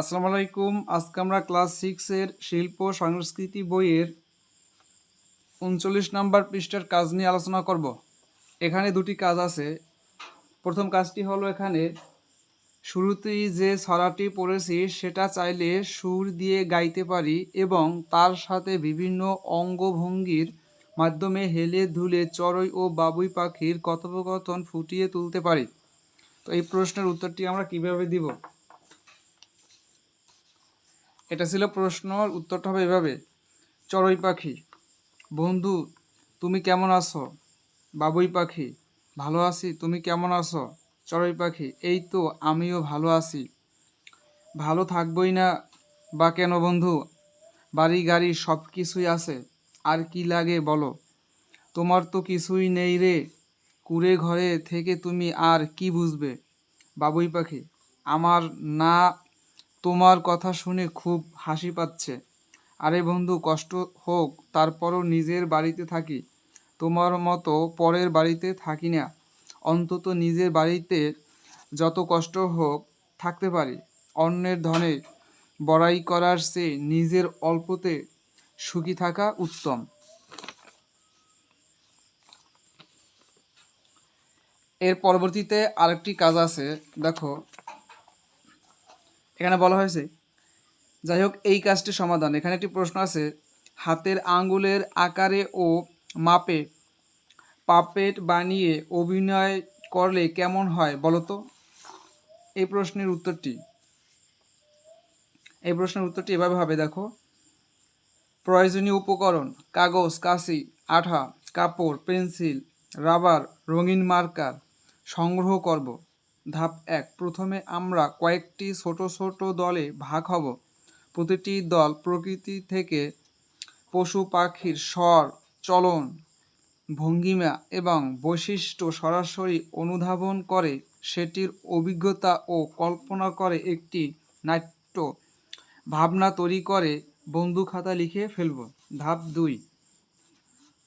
আসসালামু আলাইকুম। আজকে আমরা ক্লাস সিক্সের শিল্প সংস্কৃতি বইয়ের উনচল্লিশ নাম্বার পৃষ্ঠার কাজ নিয়ে আলোচনা করব। এখানে দুটি কাজ আছে। প্রথম কাজটি হলো এখানে, শুরুতেই যে ছড়াটি পড়েছি সেটা চাইলে সুর দিয়ে গাইতে পারি এবং তার সাথে বিভিন্ন অঙ্গভঙ্গির মাধ্যমে হেলে ধুলে চড়ই ও বাবুই পাখির কথোপকথন ফুটিয়ে তুলতে পারি। তো এই প্রশ্নের উত্তরটি আমরা কীভাবে দিব? এটা ছিল প্রশ্ন উত্তরটা হবে এভাবে। চড়ুই পাখি, বন্ধু, তুমি কেমন আছো? বাবুই পাখি, ভালো আছি, তুমি কেমন আছো? চড়ুই পাখি, এই তো আমিও ভালো আছি। ভালো থাকবই না বা কেন বন্ধু? বাড়ি গাড়ি সব কিছুই আছে, আর কি লাগে বলো? তোমার তো কিছুই নেই রে, কুড়ে ঘরে থেকে তুমি আর কি বুঝবে? বাবুই পাখি, আমার না তোমার কথা শুনে খুব হাসি পাচ্ছে। আরে বন্ধু, কষ্ট হোক, তারপরও নিজের বাড়িতে থাকি। তোমার মতো পরের বাড়িতে থাকি না। অন্তত নিজের বাড়িতে যত কষ্ট হোক, থাকতে পারি। অন্যের ধনে বড়াই করার চেয়ে নিজের অল্পতে সুখী থাকা উত্তম। এর পরবর্তীতে আরেকটি কাজ আছে। দেখো এখানে বলা হয়েছে, যাই হোক, এই কাজটির সমাধান। এখানে একটি প্রশ্ন আছে, হাতের আঙ্গুলের আকারে ও মাপে পাপেট বানিয়ে অভিনয় করলে কেমন হয় বলো তো? এই প্রশ্নের উত্তরটি, এই প্রশ্নের উত্তরটি এভাবে হবে, দেখো, প্রয়োজনীয় উপকরণ, কাগজ কাঁচি আঠা, কাপড়, পেন্সিল, রাবার, রঙিন মার্কার সংগ্রহ করব। ধাপ এক। প্রথমে আমরা কয়েকটি ছোট ছোট দলে ভাগ হব। প্রতিটি দল প্রকৃতি থেকে পশু পাখির স্বর, চলন, ভঙ্গিমা এবং বৈশিষ্ট্য সরাসরি অনুধাবন করে। সেটির অভিজ্ঞতা ও কল্পনা করে একটি নাট্য ভাবনা তৈরি করে বন্ধু খাতা লিখে ফেলব। ধাপ দুই।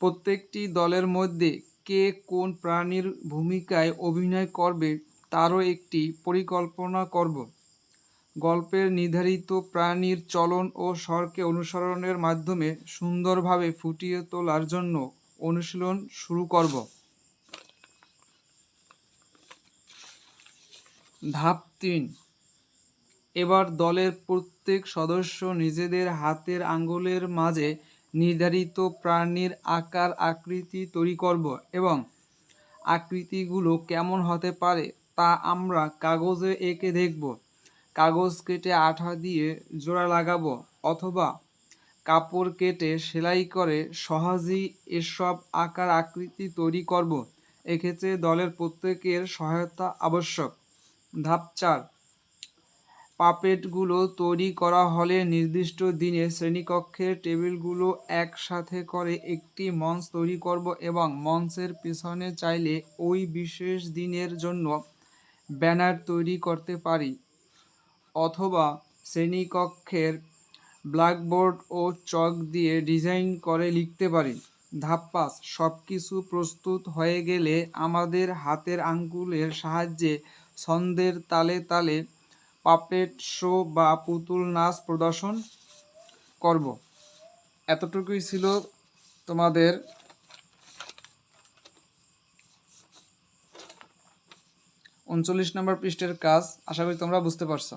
প্রত্যেকটি দলের মধ্যে কে কোন প্রাণীর ভূমিকায় অভিনয় করবে তারও একটি পরিকল্পনা করব। গল্পের নির্ধারিত প্রাণীর চলন ও স্বরকে অনুসরণের মাধ্যমে সুন্দরভাবে ফুটিয়ে তোলার জন্য অনুশীলন শুরু করব। ধাপ তিন। এবার দলের প্রত্যেক সদস্য নিজেদের হাতের আঙ্গুলের মাঝে নির্ধারিত প্রাণীর আকার আকৃতি তৈরি করব এবং আকৃতিগুলো কেমন হতে পারে তা আমরা কাগজে এঁকে দেখব। কাগজ কেটে আঠা দিয়ে জোড়া লাগাবো অথবা কাপড় কেটে সেলাই করে সহজেই এসব আকার আকৃতি তৈরি করব। এক্ষেত্রে দলের প্রত্যেকের সহায়তা আবশ্যক। ধাপ চার। পাপেটগুলো তৈরি করা হলে নির্দিষ্ট দিনে শ্রেণীকক্ষের টেবিলগুলো একসাথে করে একটি মঞ্চ তৈরি করব এবং মঞ্চের পিছনে চাইলে ওই বিশেষ দিনের জন্য ব্যানার তৈরি করতে পারি অথবা শ্রেণীকক্ষের ব্ল্যাকবোর্ড ও চক দিয়ে ডিজাইন করে লিখতে পারি। ধাপ পাঁচ সব কিছু প্রস্তুত হয়ে গেলে আমাদের হাতের আঙ্গুলের সাহায্যে ছন্দের তালে তালে পাপেট শো বা পুতুল নাচ প্রদর্শন করব। এতটুকুই ছিল তোমাদের উনচল্লিশ নম্বর পৃষ্ঠের কাজ আশা করি তোমরা বুঝতে পারছ।